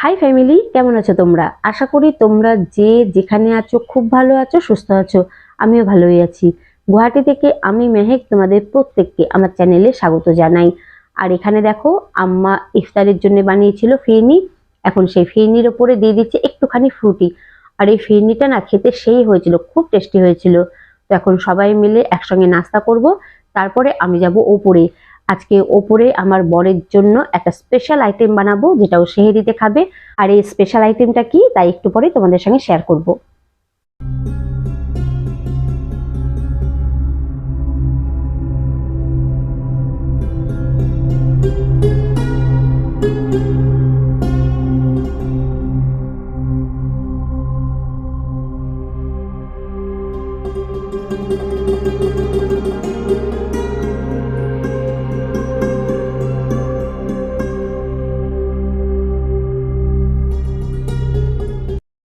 High family কেমন আছো তোমরা? আশা করি তোমরা যে যেখানে আছো খুব ভালো আছো, সুস্থ আছো। আমিও ভালোই আছি। গুয়াহাটি থেকে আমি মেহেক তোমাদের প্রত্যেককে আমার চ্যানেলে স্বাগত জানাই। আর এখানে দেখো, আম্মা ইফতারের জন্য বানিয়েছিল ফিরনি। এখন সেই ফিরনির ওপরে দিয়ে দিচ্ছে একটুখানি ফ্রুটি আর এই ফিরনিটা না খেতে সেই হয়েছিল, খুব টেস্টি হয়েছিল। তো এখন সবাই মিলে একসঙ্গে নাস্তা করব। তারপরে আমি যাব ওপরে। আজকে ওপরে আমার বরের জন্য একটা স্পেশাল আইটেম বানাবো, যেটাও সেহেরিতে খাবে। আর এই স্পেশাল আইটেমটা কি? তাই একটু পরে তোমাদের সঙ্গে শেয়ার করব।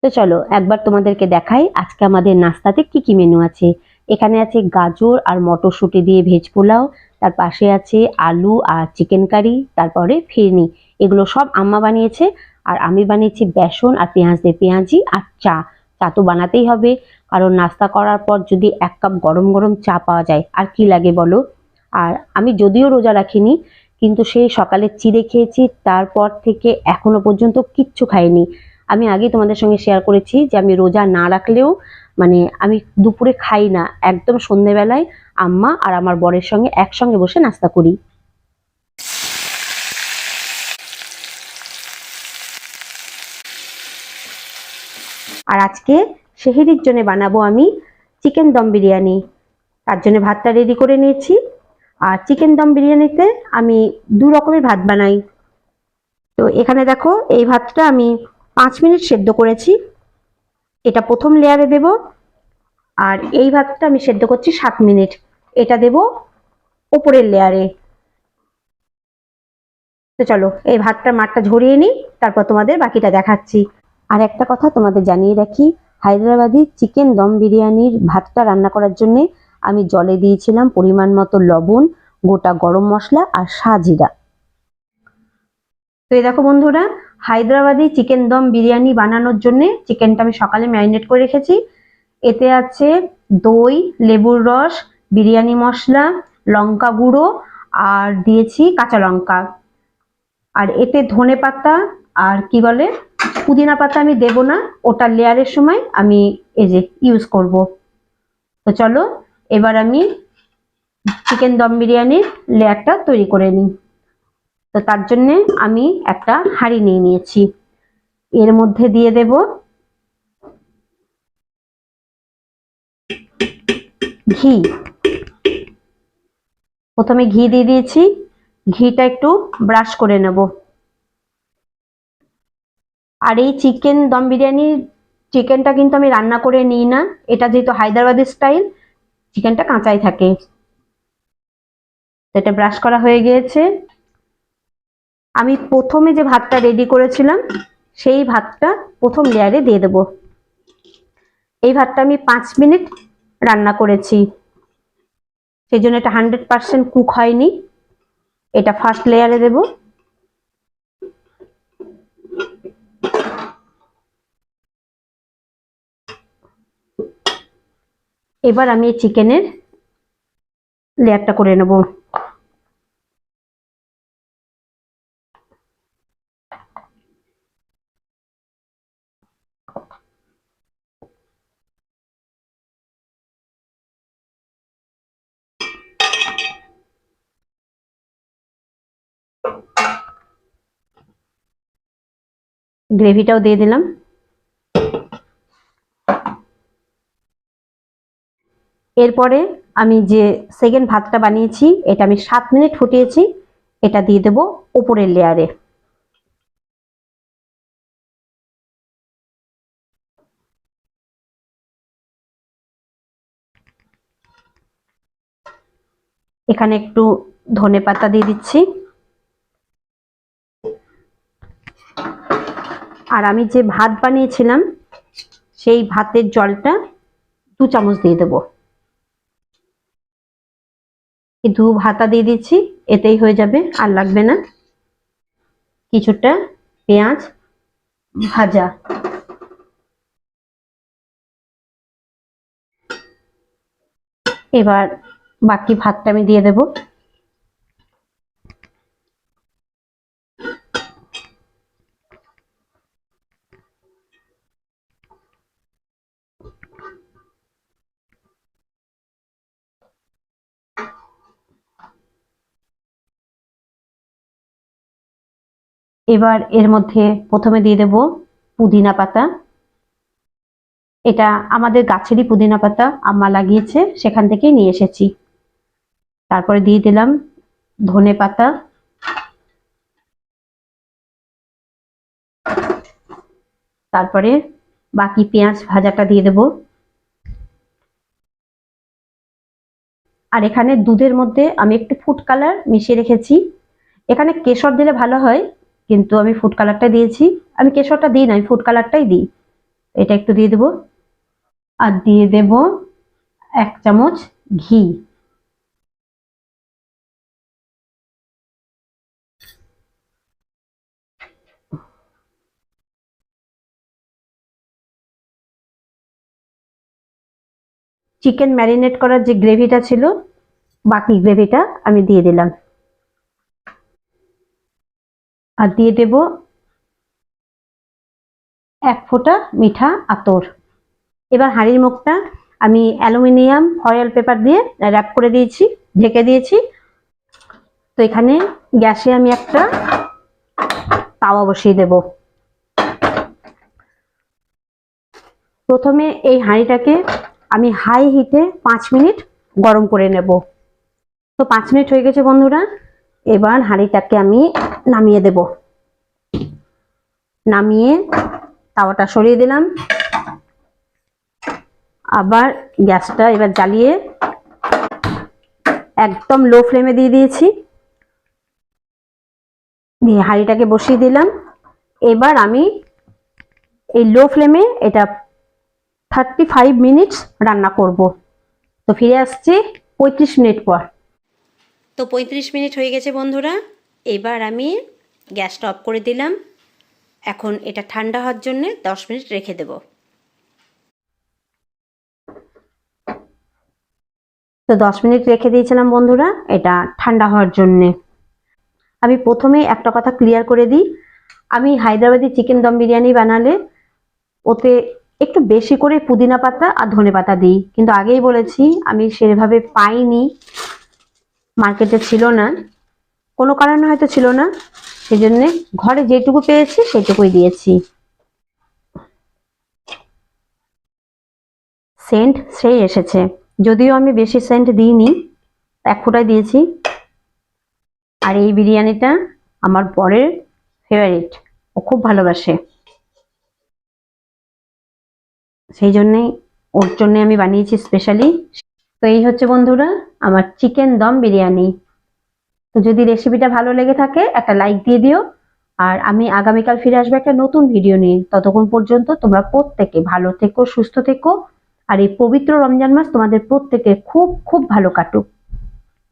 তো চলো, একবার তোমাদেরকে দেখাই আজকে আমাদের নাস্তাতে কি কি মেনু আছে। এখানে আছে গাজর আর মটরশুঁটি দিয়ে ভেজ পোলাও, তার পাশে আছে আলু আর চিকেন কারি তারপরে ফিরনি। এগুলো সব আম্মা বানিয়েছে আর আমি বানিয়েছি বেসন আর পেঁয়াজ দিয়ে, পেঁয়াজি আর চা। চা তো বানাতেই হবে, কারণ নাস্তা করার পর যদি এক কাপ গরম গরম চা পাওয়া যায়, আর কি লাগে বলো? আর আমি যদিও রোজা রাখিনি, কিন্তু সেই সকালে চিড়ে খেয়েছি, তারপর থেকে এখনও পর্যন্ত কিচ্ছু খাইনি। আমি আগে তোমাদের সঙ্গে শেয়ার করেছি যে আমি রোজা না রাখলেও মানে আমি দুপুরে খাই না, একদম সন্ধেবেলায় আম্মা আর আমার বরের সঙ্গে একসঙ্গে বসে নাস্তা করি। আর আজকে সেহেরির জন্য বানাবো আমি চিকেন দম বিরিয়ানি। তার জন্য ভাতটা রেডি করে নিয়েছি। আর চিকেন দম বিরিয়ানিতে আমি দু রকমের ভাত বানাই। তো এখানে দেখো, এই ভাতটা আমি পাঁচ মিনিট সেদ্ধ করেছি। এটা প্রথম লেয়ারে দেব। আর এই ভাতটা আমি সেদ্ধ করছি সাত মিনিট। এটা দেব ওপরের লেয়ারে তো চলো, এই ভাতটা মাঠটা ঝরিয়ে নিই, তারপর তোমাদের বাকিটা দেখাচ্ছি। আর একটা কথা তোমাদের জানিয়ে রাখি, হায়দ্রাবাদি চিকেন দম বিরিয়ানির ভাতটা রান্না করার জন্য আমি জলে দিয়েছিলাম পরিমাণ মতো লবণ, গোটা গরম মশলা আর সাজিরা। তো এই দেখো বন্ধুরা হায়দ্রাবাদি চিকেন দম বিরিয়ানি বানানোর জন্য চিকেনটা আমি সকালে ম্যারিনেট করে রেখেছি। এতে আছে দই, লেবুর রস, বিরিয়ানি মশলা, লঙ্কা গুঁড়ো আর দিয়েছি কাঁচা লঙ্কা। আর এতে ধনে পাতা আর কি বলে, পুদিনা পাতা আমি দেব না, ওটা লেয়ারের সময় আমি এই যে ইউজ করব। তো চলো, এবার আমি চিকেন দম বিরিয়ানির লেয়ারটা তৈরি করে নিই। তো তার জন্যে আমি একটা হাঁড়ি নিয়ে নিয়েছি। এর মধ্যে দিয়ে দেব ঘি। প্রথমে ঘি দিয়ে দিয়েছি। ঘিটা একটু ব্রাশ করে নেব। আর এই চিকেন, দম বিরিয়ানির চিকেনটা কিন্তু আমি রান্না করে নিই না। এটা যেহেতু হায়দ্রাবাদি স্টাইল, চিকেনটা কাঁচাই থাকে। এটা ব্রাশ করা হয়ে গিয়েছে। আমি প্রথমে যে ভাতটা রেডি করেছিলাম, সেই ভাতটা প্রথম লেয়ারে দিয়ে দেব। এই ভাতটা আমি পাঁচ মিনিট রান্না করেছি। সেই জন্য এটা হান্ড্রেড পারসেন্ট কুক হয়নি। এটা ফার্স্ট লেয়ারে দেব। এবার আমি চিকেনের লেয়ারটা করে নেব। গ্রেভিটাও দিয়ে দিলাম। এরপরে আমি যে সেকেন্ড ভাতটা বানিয়েছি, এটা আমি সাত মিনিট ফুটিয়েছি, এটা দিয়ে দেব উপরের লেয়ারে এখানে একটু ধনে পাতা দিয়ে দিচ্ছি। আর আমি যে ভাত বানিয়েছিলাম, সেই ভাতের জলটা দু চামচ দিয়ে দেবো। দু ভাতা দিয়ে দিচ্ছি, এতেই হয়ে যাবে, আর লাগবে না। কিছুটা পেঁয়াজ ভাজা। এবার বাকি ভাতটা আমি দিয়ে দেব। এবার এর মধ্যে প্রথমে দিয়ে দেব পুদিনা পাতা। এটা আমাদের গাছেরই পুদিনা পাতা, আম্মা লাগিয়েছে, সেখান থেকেই নিয়ে এসেছি। তারপরে দিয়ে দিলাম ধনে পাতা। তারপরে বাকি পেঁয়াজ ভাজাটা দিয়ে দেব। আর এখানে দুধের মধ্যে আমি একটু ফুড কালার মিশিয়ে রেখেছি। এখানে কেশর দিলে ভালো হয় কিন্তু আমি ফুড কালারটা দিয়েছি। আমি কেশরটা দিই না, আমি ফুড কালারটাই দিই। এটা একটু দিয়ে দেব। আর দিয়ে দেব এক চামচ ঘি। চিকেন ম্যারিনেট করার যে গ্রেভিটা ছিল, বাকি গ্রেভিটা আমি দিয়ে দিলাম। আর দিয়ে দেব এক ফোঁটা মিঠা আতর। এবার হাঁড়ির মুখটা আমি অ্যালুমিনিয়াম ফয়েল পেপার দিয়ে র্যাপ করে দিয়েছি, ঢেকে দিয়েছি। তো এখানে গ্যাসে আমি একটা তাওয়া বসিয়ে দেব। প্রথমে এই হাঁড়িটাকে আমি হাই হিটে পাঁচ মিনিট গরম করে নেব। তো পাঁচ মিনিট হয়ে গেছে বন্ধুরা। এবার হাঁড়িটাকে আমি নামিয়ে দেব। নামিয়ে তাওয়াটা সরিয়ে দিলাম। আবার গ্যাসটা এবার জ্বালিয়ে একদম লো ফ্লেমে দিয়ে দিয়েছি। দিয়ে হাঁড়িটাকে বসিয়ে দিলাম। এবার আমি এই লো ফ্লেমে এটা থার্টি ফাইভ মিনিটস রান্না করব। তো ফিরে আসছি পঁয়ত্রিশ মিনিট পর। তো পঁয়ত্রিশ মিনিট হয়ে গেছে বন্ধুরা। এবার আমি গ্যাসটা অফ করে দিলাম। এখন এটা ঠান্ডা হওয়ার জন্য দশ মিনিট রেখে দেব। তো দশ মিনিট রেখে দিয়েছিলাম বন্ধুরা, এটা ঠান্ডা হওয়ার জন্যে। আমি প্রথমে একটা কথা ক্লিয়ার করে দিই। আমি হায়দ্রাবাদি চিকেন দম বিরিয়ানি বানালে ওতে একটু বেশি করে পুদিনা পাতা আর ধনে পাতা দিই। কিন্তু আগেই বলেছি, আমি সেভাবে পাইনি। মার্কেটে ছিল না। কোনো কারণে হয়তো ছিল না। সেই জন্যে ঘরে যেটুকু পেয়েছি, সেটুকুই দিয়েছি। সেন্ট সেই এসেছে। যদিও আমি বেশি সেন্ট দিইনি, এক ফোঁটাই দিয়েছি। আর এই বিরিয়ানিটা আমার বরের ফেভারিট ও খুব ভালোবাসে। সেই জন্যেই ওর জন্যে আমি বানিয়েছি স্পেশালি তো এই হচ্ছে বন্ধুরা আমার চিকেন দম বিরিয়ানি। তো যদি রেসিপিটা ভালো লেগে থাকে, একটা লাইক দিয়ে দিও। আর আমি আগামীকাল ফিরে আসব একটা নতুন ভিডিও নিয়ে। ততক্ষণ পর্যন্ত তোমরা প্রত্যেকে ভালো থেকো, সুস্থ থেকো। আর এই পবিত্র রমজান মাস তোমাদের প্রত্যেকে খুব খুব ভালো কাটুক।